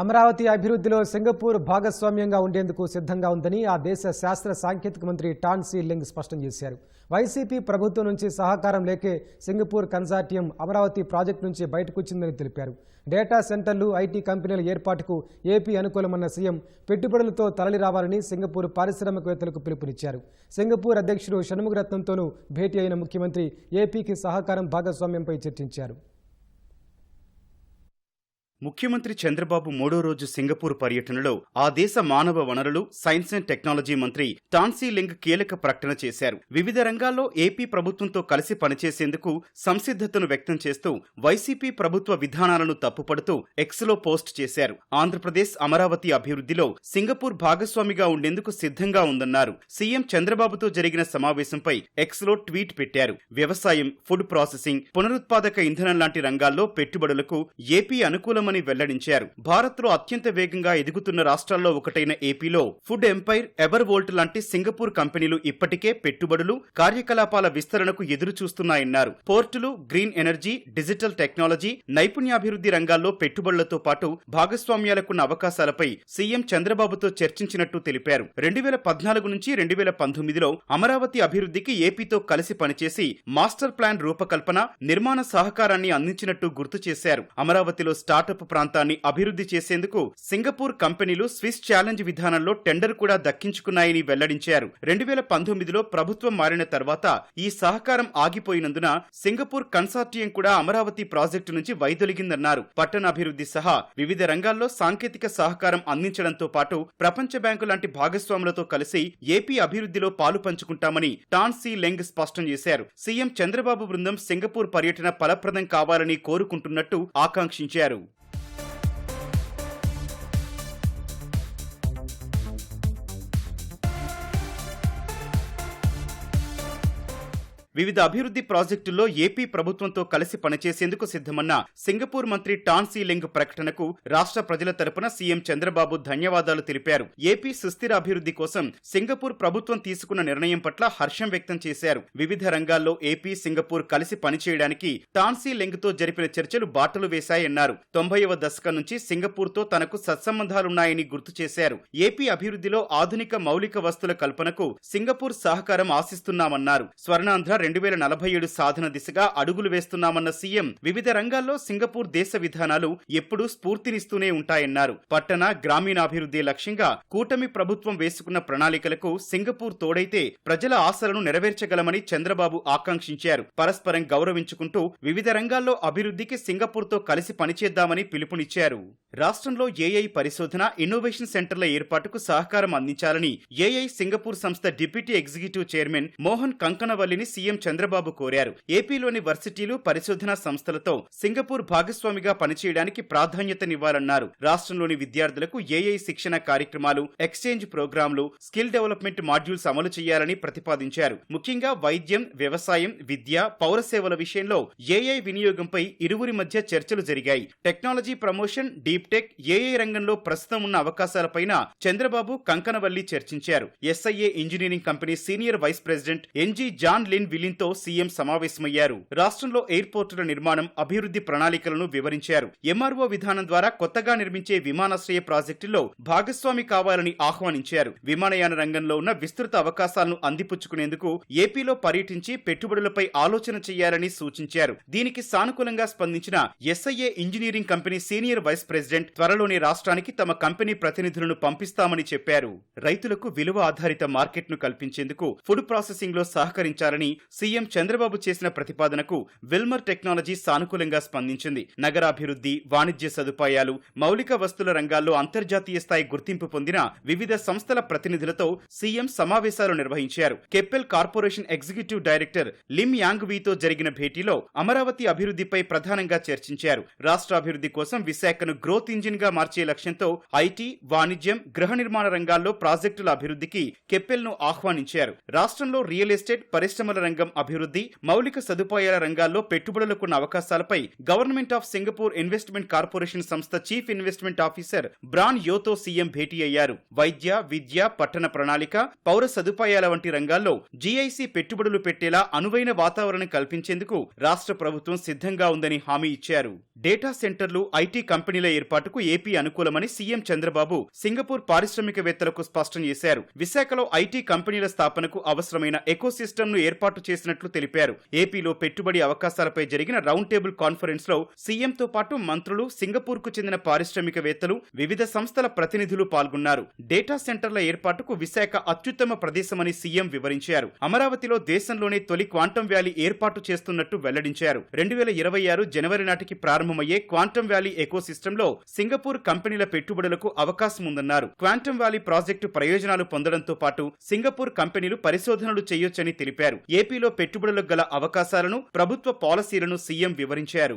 అమరావతి అభివృద్ధిలో సింగపూర్ భాగస్వామ్యంగా ఉండేందుకు సిద్ధంగా ఉందని ఆ దేశ శాస్త్ర సాంకేతిక మంత్రి టాన్ సీ లింగ్ స్పష్టం చేశారు. వైసీపీ ప్రభుత్వం నుంచి సహకారం లేకే సింగపూర్ కన్సార్టియం అమరావతి ప్రాజెక్టు నుంచి బయటకొచ్చిందని తెలిపారు. డేటా సెంటర్లు ఐటీ కంపెనీల ఏర్పాటుకు ఏపీ అనుకూలమన్న సీఎం పెట్టుబడులతో తరలి రావాలని సింగపూర్ పారిశ్రామికవేత్తలకు పిలుపునిచ్చారు. సింగపూర్ అధ్యక్షుడు షణ్ముఖరత్నంతోనూ భేటీ అయిన ముఖ్యమంత్రి ఏపీకి సహకారం భాగస్వామ్యంపై చర్చించారు. ముఖ్యమంత్రి చంద్రబాబు మూడో రోజు సింగపూర్ పర్యటనలో ఆ దేశ మానవ వనరులు సైన్స్ అండ్ టెక్నాలజీ మంత్రి టాన్సీ లింగ్ కీలక ప్రకటన చేశారు. వివిధ రంగాల్లో ఏపీ ప్రభుత్వంతో కలిసి పనిచేసేందుకు సంసిద్ధతను వ్యక్తం చేస్తూ వైసీపీ ప్రభుత్వ విధానాలను తప్పుపడుతూ ఎక్స్లో పోస్ట్ చేశారు. ఆంధ్రప్రదేశ్ అమరావతి అభివృద్ధిలో సింగపూర్ భాగస్వామిగా ఉండేందుకు సిద్ధంగా ఉందన్నారు. సీఎం చంద్రబాబుతో జరిగిన సమావేశంపై ఎక్స్లో ట్వీట్ పెట్టారు. వ్యవసాయం ఫుడ్ ప్రాసెసింగ్ పునరుత్పాదక ఇంధనం లాంటి రంగాల్లో పెట్టుబడులకు ఏపీ అనుకూలమని వెల్లడించారు. భారత్లో అత్యంత వేగంగా ఎదుగుతున్న రాష్ట్రాల్లో ఒకటైన ఏపీలో ఫుడ్ ఎంపైర్ ఎవర్ వోల్ట్ లాంటి సింగపూర్ కంపెనీలు ఇప్పటికే పెట్టుబడులు కార్యకలాపాల విస్తరణకు ఎదురు చూస్తున్నాయన్నారు పోర్టులు గ్రీన్ ఎనర్జీ డిజిటల్ టెక్నాలజీ నైపుణ్యాభివృద్ధి రంగాల్లో పెట్టుబడులతో పాటు భాగస్వామ్యాలకున్న అవకాశాలపై సీఎం చంద్రబాబుతో చర్చించినట్టు తెలిపారు. రెండు వేల పద్నాలుగు నుంచి రెండు వేల పంతొమ్మిదిలో అమరావతి అభివృద్ధికి ఏపీతో కలిసి పనిచేసి మాస్టర్ ప్లాన్ రూపకల్పన నిర్మాణ సహకారాన్ని అందించినట్టు గుర్తు చేశారు. అమరావతిలో స్టార్టప్ ప్రాంతాన్ని అభివృద్ధి చేసేందుకు సింగపూర్ కంపెనీలు స్విస్ ఛాలెంజ్ విధానంలో టెండర్ కూడా దక్కించుకున్నాయని వెల్లడించారు. రెండు వేల పంతొమ్మిదిలో ప్రభుత్వం మారిన తర్వాత ఈ సహకారం ఆగిపోయినందున సింగపూర్ కన్సార్టియం కూడా అమరావతి ప్రాజెక్టు నుంచి వైదొలిగిందన్నారు. పట్టణాభివృద్ధి సహా వివిధ రంగాల్లో సాంకేతిక సహకారం అందించడంతో పాటు ప్రపంచ బ్యాంకు లాంటి భాగస్వాములతో కలిసి ఏపీ అభివృద్ధిలో పాలు పంచుకుంటామని టాన్సీ లెంగ్ స్పష్టం చేశారు. సీఎం చంద్రబాబు బృందం సింగపూర్ పర్యటన ఫలప్రదం కావాలని కోరుకుంటున్నట్టు ఆకాంక్షించారు. వివిధ అభివృద్ధి ప్రాజెక్టుల్లో ఏపీ ప్రభుత్వంతో కలిసి పనిచేసేందుకు సిద్ధమన్న సింగపూర్ మంత్రి టాన్సీ లెంగ్ ప్రకటనకు రాష్ట్ర ప్రజల తరపున సీఎం చంద్రబాబు ధన్యవాదాలు తెలిపారు. ఏపీ సుస్థిర అభివృద్ధి కోసం సింగపూర్ ప్రభుత్వం తీసుకున్న నిర్ణయం పట్ల హర్షం వ్యక్తం చేశారు. వివిధ రంగాల్లో ఏపీ సింగపూర్ కలిసి పనిచేయడానికి టాన్సీ లెంగ్తో జరిపిన చర్చలు బాటలు వేశాయన్నారు. తొంభైవ దశకం నుంచి సింగపూర్తో తనకు సత్సంబంధాలున్నాయని గుర్తు చేశారు. ఏపీ అభివృద్ధిలో ఆధునిక మౌలిక వస్తుల కల్పనకు సింగపూర్ సహకారం ఆశిస్తున్నామన్నారు. స్వర్ణాంధ్ర రెండు వేల నలభై ఏడు సాధన దిశగా అడుగులు వేస్తున్నామన్న సీఎం వివిధ రంగాల్లో సింగపూర్ దేశ విధానాలు ఎప్పుడూ స్ఫూర్తినిస్తూనే ఉంటాయన్నారు. పట్టణ గ్రామీణాభివృద్ధి లక్ష్యంగా కూటమి ప్రభుత్వం వేసుకున్న ప్రణాళికలకు సింగపూర్ తోడైతే ప్రజల ఆశలను నెరవేర్చగలమని చంద్రబాబు ఆకాంక్షించారు. పరస్పరం గౌరవించుకుంటూ వివిధ రంగాల్లో అభివృద్ధికి సింగపూర్తో కలిసి పనిచేద్దామని పిలుపునిచ్చారు. రాష్ట్రంలో ఏఐ పరిశోధన ఇన్నోవేషన్ సెంటర్ల ఏర్పాటుకు సహకారం అందించాలని ఏఐ సింగపూర్ సంస్థ డిప్యూటీ ఎగ్జిక్యూటివ్ చైర్మన్ మోహన్ కంకనవల్లిని సీఎం చంద్రబాబు కోరారు. ఏపీలోని వర్సిటీలు పరిశోధనా సంస్థలతో సింగపూర్ భాగస్వామిగా పనిచేయడానికి ప్రాధాన్యతనివ్వాలన్నారు. రాష్ట్రంలోని విద్యార్థులకు ఏఐ శిక్షణ కార్యక్రమాలు ఎక్స్చేంజ్ ప్రోగ్రాంలు స్కిల్ డెవలప్మెంట్ మాడ్యూల్స్ అమలు చేయాలని ప్రతిపాదించారు. ముఖ్యంగా వైద్యం వ్యవసాయం విద్య పౌర సేవల విషయంలో ఏఐ వినియోగంపై ఇరువురి మధ్య చర్చలు జరిగాయి. Technology promotion deep tech AI రంగంలో ప్రస్తుతం ఉన్న అవకాశాలపైన చంద్రబాబు కంకనవల్లి చర్చించారు. SIA engineering company senior vice president Ng John Lin విలిన్తో CM సమావేశమయ్యారు. రాష్ట్రంలో ఎయిర్పోర్టుల నిర్మాణం అభివృద్ధి ప్రణాళికలను వివరించారు. ఎంఆర్ఓ విధానం ద్వారా కొత్తగా నిర్మించే విమానాశ్రయ ప్రాజెక్టుల్లో భాగస్వామి కావాలని ఆహ్వానించారు. విమానయాన రంగంలో ఉన్న విస్తృత అవకాశాలను అందిపుచ్చుకునేందుకు ఏపీలో పర్యటించి పెట్టుబడులపై ఆలోచన చేయాలని సూచించారు. దీనికి సానుకూలంగా స్పందించిన SIA engineering company senior vice president త్వరలోనే రాష్ట్రానికి తమ కంపెనీ ప్రతినిధులను పంపిస్తామని చెప్పారు. రైతులకు విలువ ఆధారిత మార్కెట్ను కల్పించేందుకు ఫుడ్ ప్రాసెసింగ్లో సహకరించాలని సీఎం చంద్రబాబు చేసిన ప్రతిపాదనకు విల్మర్ టెక్నాలజీ సానుకూలంగా స్పందించింది. నగరాభివృద్ధి వాణిజ్య సదుపాయాలు మౌలిక వస్తుల రంగాల్లో అంతర్జాతీయ స్థాయి గుర్తింపు పొందిన వివిధ సంస్థల ప్రతినిధులతో సీఎం సమావేశాలు నిర్వహించారు. Keppel corporation executive director Lim యాంగ్వీతో జరిగిన భేటీలో అమరావతి అభివృద్ధిపై ప్రధానంగా చర్చించారు. రాష్ట్ర అభివృద్ధి కోసం విశాఖను గ్రోత్ ఇంజిన్గా మార్చే లక్ష్యంతో ఐటీ వాణిజ్యం గృహ నిర్మాణ రంగాల్లో ప్రాజెక్టుల అభివృద్ధికి కెప్పెల్ను ఆహ్వానించారు. రాష్ట్రంలో రియల్ ఎస్టేట్ పరిశ్రమల రంగం రంగం అభివృద్ధి మౌలిక సదుపాయాల రంగాల్లో పెట్టుబడులకున్న అవకాశాలపై government of Singapore investment corporation సంస్థ చీఫ్ ఇన్వెస్ట్మెంట్ ఆఫీసర్ బ్రాన్ యోతో సీఎం భేటీ అయ్యారు. వైద్య విద్య పట్టణ ప్రణాళిక పౌర సదుపాయాల వంటి రంగాల్లో జీఐసీ పెట్టుబడులు పెట్టేలా అనువైన వాతావరణం కల్పించేందుకు రాష్ట్ర ప్రభుత్వం సిద్ధంగా ఉందని హామీ ఇచ్చారు. డేటా సెంటర్లు ఐటీ కంపెనీల ఏర్పాటుకు ఏపీ అనుకూలమని సీఎం చంద్రబాబు సింగపూర్ పారిశ్రామికవేత్తలకు స్పష్టం చేశారు. విశాఖలో ఐటీ కంపెనీల స్థాపనకు అవసరమైన ఎకోసిస్టమ్ను ఏర్పాటు చేసినట్లు తెలిపారు. ఏపీలో పెట్టుబడి అవకాశాలపై జరిగిన రౌండ్ టేబుల్ కాన్ఫరెన్స్లో సీఎంతో పాటు మంత్రులు సింగపూర్కు చెందిన పారిశ్రామికవేత్తలు వివిధ సంస్థల ప్రతినిధులు పాల్గొన్నారు. డేటా సెంటర్ల ఏర్పాటుకు విశాఖ అత్యుత్తమ ప్రదేశమని సీఎం వివరించారు. అమరావతిలో దేశంలోనే తొలి క్వాంటం వ్యాలీ ఏర్పాటు చేస్తున్నట్టు వెల్లడించారు. రెండు వేల ఇరవై ఆరు జనవరి నాటికి ప్రారంభమయ్యే క్వాంటం వ్యాలీ ఎకోసిస్టంలో సింగపూర్ కంపెనీల పెట్టుబడులకు అవకాశం ఉందన్నారు. క్వాంటం వ్యాలీ ప్రాజెక్టు ప్రయోజనాలు పొందడంతో పాటు సింగపూర్ కంపెనీలు పరిశోధనలు చేయొచ్చని తెలిపారు. ఏపీలో పెట్టుబడులకు గల అవకాశాలను ప్రభుత్వ పాలసీలను సీఎం వివరించారు.